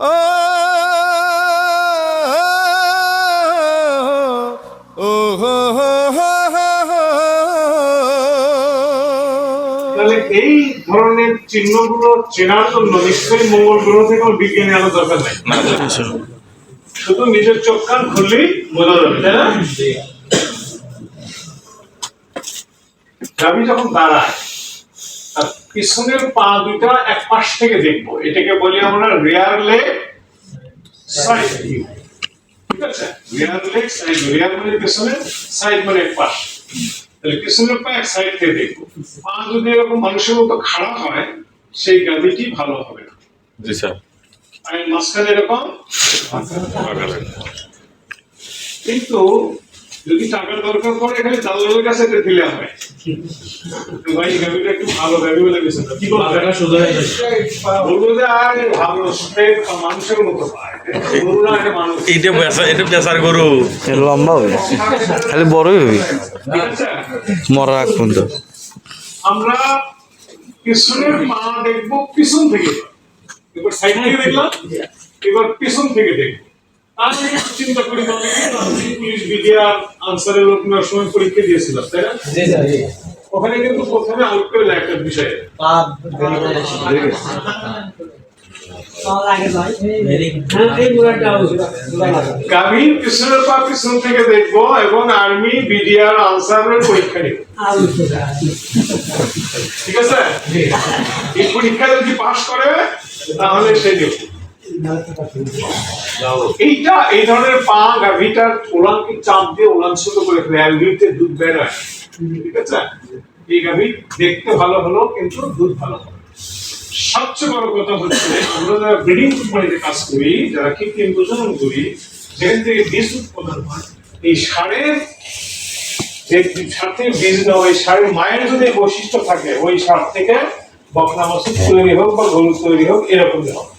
ও। তাহলে এই ধরনের চিহ্নগুলো চেনার জন্য নিশ্চয়ই মঙ্গল গ্রহ থেকে বিজ্ঞানী আলো দরকার নাই শুধু নিজের চোখ কান খুললেই বোঝা যাবে তাই না যখন দাঁড়ায় পিছনের পা দুটা এক পাশ থেকে দেখব। এটাকে বলি আমরা রেয়ার লেগ সাইড ভিউ ঠিক আছে? রেয়ার লেগ সাইড রেয়ার মানে পিছনের সাইড মানে এক পাশ। তাহলে পিছনের পা এক সাইড থেকে দেখব। পা যদি এরকম মানুষের মতো খাড়া হয় সেই গাভীটি ভালো হবে না। জি স্যার। পায়ের মাঝখানে এরকম? কিন্তু যদি টাকার দরকার পড়ে এখানে দালালের কাছে এটা দিলে হবে। ভাই গাড়িটা একটু ভালো গাড়ি বলে কি বলব? বলব যে আর ভালো স্ট্রেট মানুষের মতো পায় এটা মানুষ। এটা বেসা গরু। লম্বা হবে। খালি বড়ই হবে। আগ পর্যন্ত। আমরা পিছনের পা দেখব পিছন থেকে। এবার সাইড থেকে দেখলাম এবার পিছন থেকে দেখব। আমি একটু চিন্তা করি তাহলে কি না, আমি পুলিশ বিডিআর আনসারের লোক সময় পরীক্ষা দিয়েছিলাম তাই না? ওখানে কিন্তু প্রথমে আউট করে একটা বিষয়। পিছনের পা পিছন থেকে দেখব এবং আর্মি বিডিআর আনসারের পরীক্ষা নিব। ঠিক আছে? এই পরীক্ষা যদি পাশ করে তাহলে সে দেব এই ধরনের পা চাপ দিয়ে করে ফেলে। ঠিক আছে? এই দেখতে ভালো হলো, কিন্তু দুধ ভালো হবে সবচেয়ে বড় কথা হচ্ছে, আমরা যারা ব্রিডিং কোম্পানিতে কাজ করি, যারা কৃত্রিম প্রজনন করি, যেখান থেকে বীজ উৎপাদন হয়, এই সারের সার বীজ সারের মায়ের যদি বৈশিষ্ট্য থাকে, ওই সার থেকে বকনা মাসুদ তৈরি হোক বা গরু তৈরি হোক, এরকমই হবে।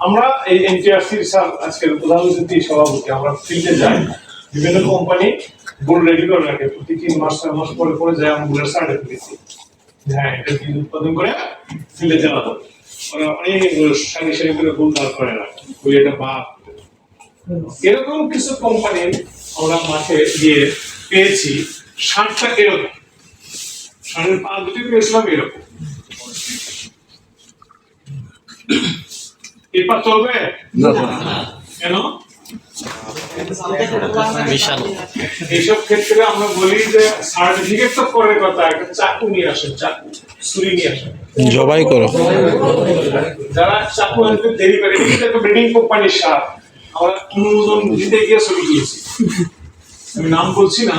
আমরা এই এনটিআরসির স্যার, আজকের প্রধান অতিথি, সভাপতি, আমরা ফিল্ডে যাই। বিভিন্ন কোম্পানি বুল রেডি করে রাখে। প্রতি তিন মাস, ছয় মাস পরে পরে যায় আমরা বুলের সার্টিফিকেট হ্যাঁ এটা বীজ উৎপাদন করে? ফিল্ডে জানা হবে ওরা অনেক সারি সারি করে বুল দাঁড় করে রাখে ওই এটা বাপ এরকম কিছু কোম্পানি আমরা মাঠে গিয়ে পেয়েছি। সারটা এরকম। সারের পা দুটি পেয়েছিলাম এরকম। এরপর চলবে? কেন? এইসব ক্ষেত্রে আমরা বলি যে সার্টিফিকেট তো পরের কথা একটা চাকু নিয়ে আসেন চাকু ছুরি নিয়ে আসেন। জবাই করো। যারা চাকু আনতে দেরি করে এটা একটা ব্রিডিং কোম্পানির সার আমরা অনুমোদন দিতে গিয়ে ছবি দিয়েছি আমি নাম বলছি না।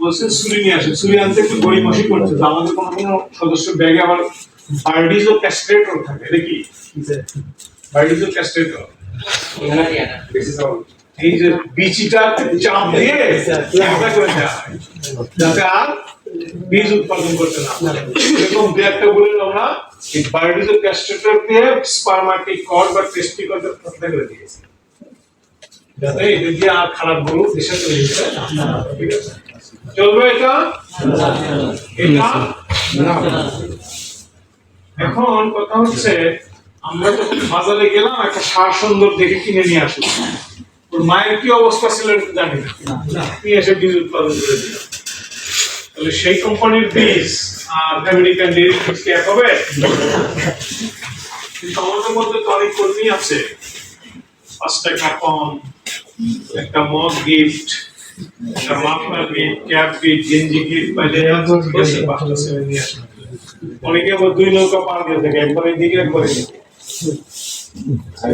বলছে ছুরি নিয়ে আসে ছুরি আনতে একটু গড়িমসি করছে আমাদের কোনো কোনো সদস্য ব্যাগে আবার বার্ডিজো ক্যাস্ট্রেটর থাকে, এটা বার্ডিজো ক্যাস্ট্রেটর এই যে বিচিটা চাপ দিয়ে করে। যাতে আর বীজ উৎপাদন করতে না এরকম দু একটা বলে আমরা এই বায়োডিজেল ক্যাস্ট্রেটর দিয়ে স্পারমাটিক কর্ড বা টেস্টিকল প্রত্যেক করে দিয়েছি যাতে এটা আর খারাপ গরু দেশে না। ঠিক আছে? চলবে এটা? এটা? এখন কথা হচ্ছে আমরা তো বাজারে গেলাম একটা সার সুন্দর দেখে কিনে নিয়ে আসলাম। ওর মায়ের কি অবস্থা ছিল জানি না। নিয়ে এসে বীজ উৎপাদন করে দিলাম তাহলে সেই কোম্পানির বীজ আর আমেরিকান ডেয়ারি বীজ কি এক হবে? কিন্তু আমাদের মধ্যে তো অনেক কর্মী আছে। পাঁচ টাকা কম একটা মগ গিফট একটা মাফলার গিফট ক্যাপ গিফট গেঞ্জি গিফট পাইলে নিয়ে আসে অনেকে আবার দুই নৌকা পার দিয়ে থাকে একবার এদিকে একবার এদিকে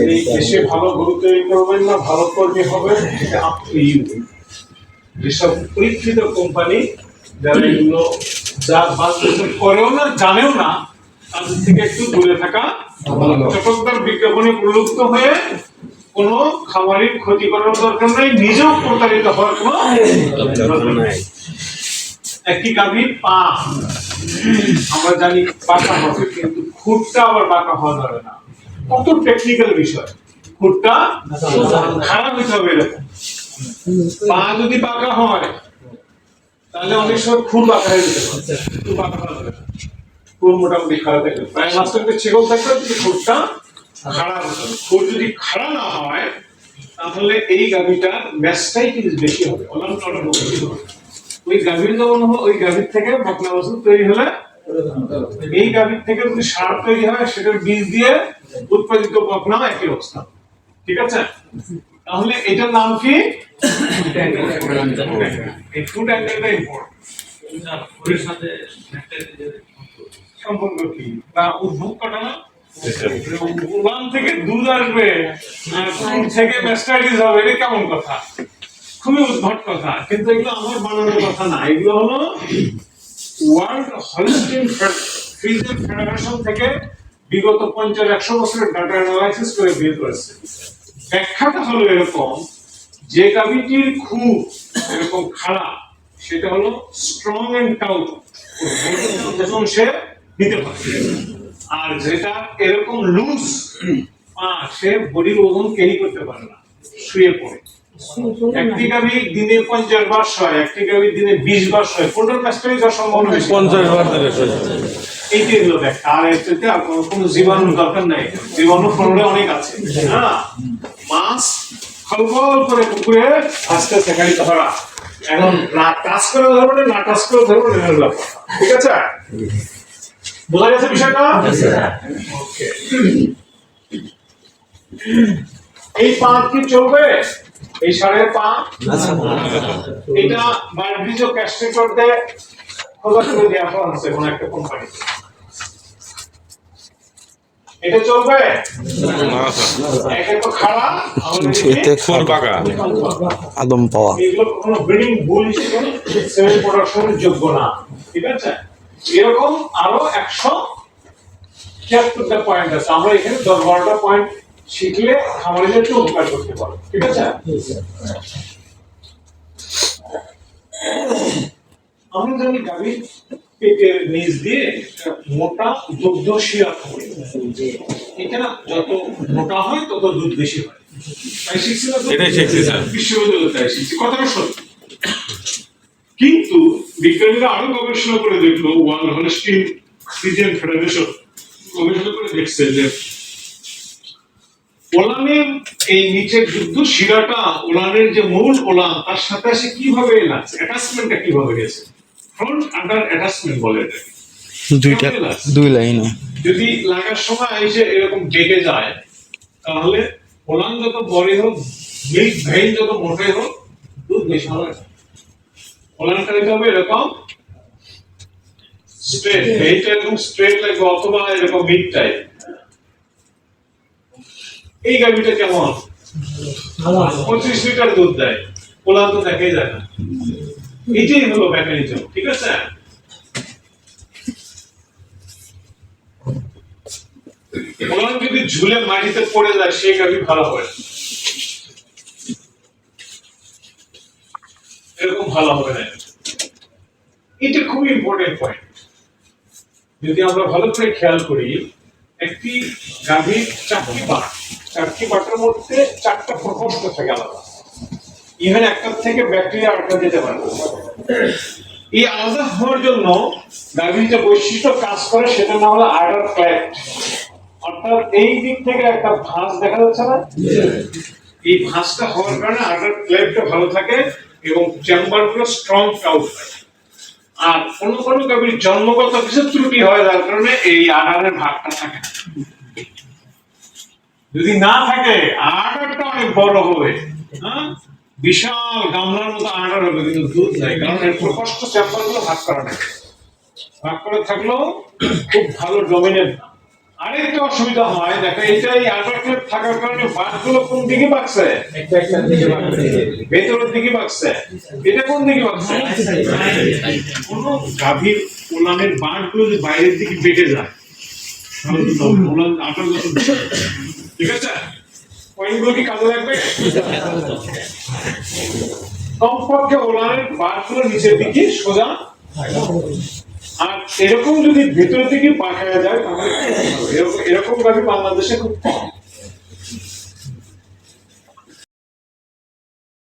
এই দেশে ভালো গরু তৈরি করবেন না ভালো কর্মী হবে এটা আপ টু ইউ যেসব পরীক্ষিত কোম্পানি যারা এগুলো যা বাস্তবে করেও না জানেও না তাদের থেকে একটু দূরে থাকা চটকদার বিজ্ঞাপনে প্রলুপ্ত হয়ে কোনো খামারের ক্ষতি করার দরকার নেই নিজেও প্রতারিত হওয়ার কোনো দরকার নেই। একটি গাভীর পা। আমরা জানি পাকা হবে, কিন্তু খুঁটটা আবার পাকা হওয়া যাবে না। কত টেকনিক্যাল বিষয়। খুঁটটা খারাপ হইতে হবে এরকম। পা যদি পাকা হয়, তাহলে অনেক সময় খুব পাকা হয়ে যেতে পারে। মোটামুটি খারাপ থাকবে প্রায় কিন্তু ছেগল থাকবে কিন্তু খুঁটটা খাড়া হতে হবে। খুর যদি খারাপ না হয়, তাহলে এই গাভিটার কিন্তু বেশি হবে। অলামটা বেশি হবে ওই গাভীর যেমন হ- ওই গাভীর থেকে বকনা বাছুর তৈরি হলে এই গাভীর থেকে যদি সার তৈরি হয় সেটার বীজ দিয়ে উৎপাদিত বকনা একই অবস্থা। ঠিক আছে? তাহলে এটার নাম কি? এই ফুড অ্যাঙ্গেলটা ইম্পর্টেন্ট সম্পর্ক কি? বা উদ্ভব কটা থেকে দুধ আসবে থেকে হবে এটা কেমন কথা? খুবই উদ্ভট কথা, কিন্তু এগুলো আমার বানানোর কথা না। এগুলো হলো ওয়ার্ল্ড হলিস্টিন ফ্রিজের ফেডারেশন থেকে বিগত পঞ্চাশ একশো বছরের ডাটা অ্যানালাইসিস করে বের করেছে। ব্যাখ্যাটা হলো এরকম, যে গাভিটির খুব এরকম খারাপ সেটা হলো স্ট্রং এন্ড টাউট ওজন সে দিতে পারে। আর যেটা এরকম লুজ সে বডির ওজন ক্যারি করতে পারে না, শুয়ে পড়ে। একটি গাভি দিনে পঞ্চাশ বার হয় একটি গাভি দিনে বিশ বার হয় কোনটার ম্যাচটাই যাওয়ার সম্ভাবনা পঞ্চাশ বার ধরে এইটাই হলো ব্যাখ্যা আর এর কোনো কোনো জীবাণুর দরকার নাই। জীবাণু ফলরে অনেক আছে। হ্যাঁ? মাছ খলবল করে পুকুরে আস্তে আস্তে খালি ধরা। এখন না টাচ করে ধরবো না না টাচ করে ধরবো না ব্যাপার। ঠিক আছে? বোঝা গেছে বিষয়টা? ওকে এই পা কি চলবে? এই সারের পা এটা বারবিজ ক্যাস্ট্রেটর দিয়ে খোঁজা করে দেওয়া হচ্ছে কোন একটা কোম্পানিতে এটা চলবে? এটা তো খারাপ এতে ফুল আদম পাওয়া। এগুলো কোনো ব্রিডিং বুল হিসেবে সেভেন প্রোডাকশনের যোগ্য না। ঠিক আছে? এরকম আরও একশো ছিয়াত্তরটা পয়েন্ট আছে। আমরা এখানে দশ বারোটা পয়েন্ট শিখলে খামারিদের একটু উপকার করতে পারব ঠিক আছে? আমরা জানি গাভীর পেটের নিচ দিয়ে মোটা দুগ্ধ শিরা থাকে এটা যত মোটা হয় তত দুধ বেশি হয়। তাই শিখছি না এটাই শিখছি, স্যার। বিশ্ববিদ্যালয়ে তাই শিখছি। কথাটা সত্যি। কিন্তু বিজ্ঞানীরা আরও গবেষণা করে দেখল ওয়ার্ল্ড হলস্টিন ফ্রিজিয়ান ফেডারেশন গবেষণা করে দেখছে যে ওলানের এই নিচের যুদ্ধ শিরাটা ওলানের যে মূল ওলান তার সাথে এসে কীভাবে লাগছে অ্যাটাচমেন্টটা কীভাবে গেছে? ফ্রন্ট আন্ডার অ্যাটাচমেন্ট বলে এটাকে। দুইটা দুই লাইন। যদি লাগার সময় এসে এরকম ডেকে যায় তাহলে ওলান যত বড় হোক মিল্ক ভেইন যত মোটে হোক দুধ বেশি হবে ওলানটা দিতে হবে এরকম স্ট্রেট ভেইনটা এরকম স্ট্রেট লাগবে অথবা এরকম মিড টাইপ এই গাভিটা কেমন? পঁচিশ লিটার দুধ দেয়। ওলান তো দেখাই যায় না। এটাই হলো মেকানিজম ঠিক আছে? ওলান যদি ঝুলে মাটিতে পড়ে যায় সেই গাভি ভালো হবে এরকম ভালো হবে না। এটা খুব ইম্পর্টেন্ট পয়েন্ট যদি আমরা ভালো করে খেয়াল করি একটি গাভীর চাকরি বাট চারটি বাটের মধ্যে চারটা প্রকোষ্ঠ থাকে আলাদা ইভেন একটার থেকে ব্যাকটেরিয়া আটকা যেতে পারে। এই আলাদা হওয়ার জন্য গাভীর যে বৈশিষ্ট্য কাজ করে সেটা না হলো আর্ডার ক্ল্যাট অর্থাৎ এই দিক থেকে একটা ভাঁজ দেখা যাচ্ছে না? এই ভাঁজটা হওয়ার কারণে আর্ডার ক্ল্যাপটা ভালো থাকে এবং চেম্বারগুলো স্ট্রং আউট হয়। আর কোন কোন গাভীর জন্মগত কিছু ত্রুটি হয়, যার কারণে এই আহারের ভাগটা থাকে। যদি না থাকে আহারটা অনেক বড় হবে। হ্যাঁ? বিশাল গামলার মতো আহার হবে কিন্তু দুধ নাই কারণ এর প্রকষ্ট চেম্বারগুলো ভাগ করা থাকে ভাগ করে থাকলেও খুব ভালো ডমিনেন্ট না আরেকটা অসুবিধা হয় দেখো এটা এই থাকার কারণে বাঘগুলো কোন দিকে বাঁকছে ভেতরের দিকে বাঁকছে এটা কোন দিকে বাঁকছে কোন গাভীর উলানের বাঁকগুলো যদি বাইরের দিকে বেঁকে যায় তাহলে আটার যত ঠিক আছে? পয়েন্টগুলো কি কাজে লাগবে? কমপক্ষে ওলানের বাঁকগুলো নিচের দিকে সোজা। আর এরকম যদি ভেতরের দিকে পাঠায় যায়, তাহলে এরকম গাভী বাংলাদেশে খুব কম।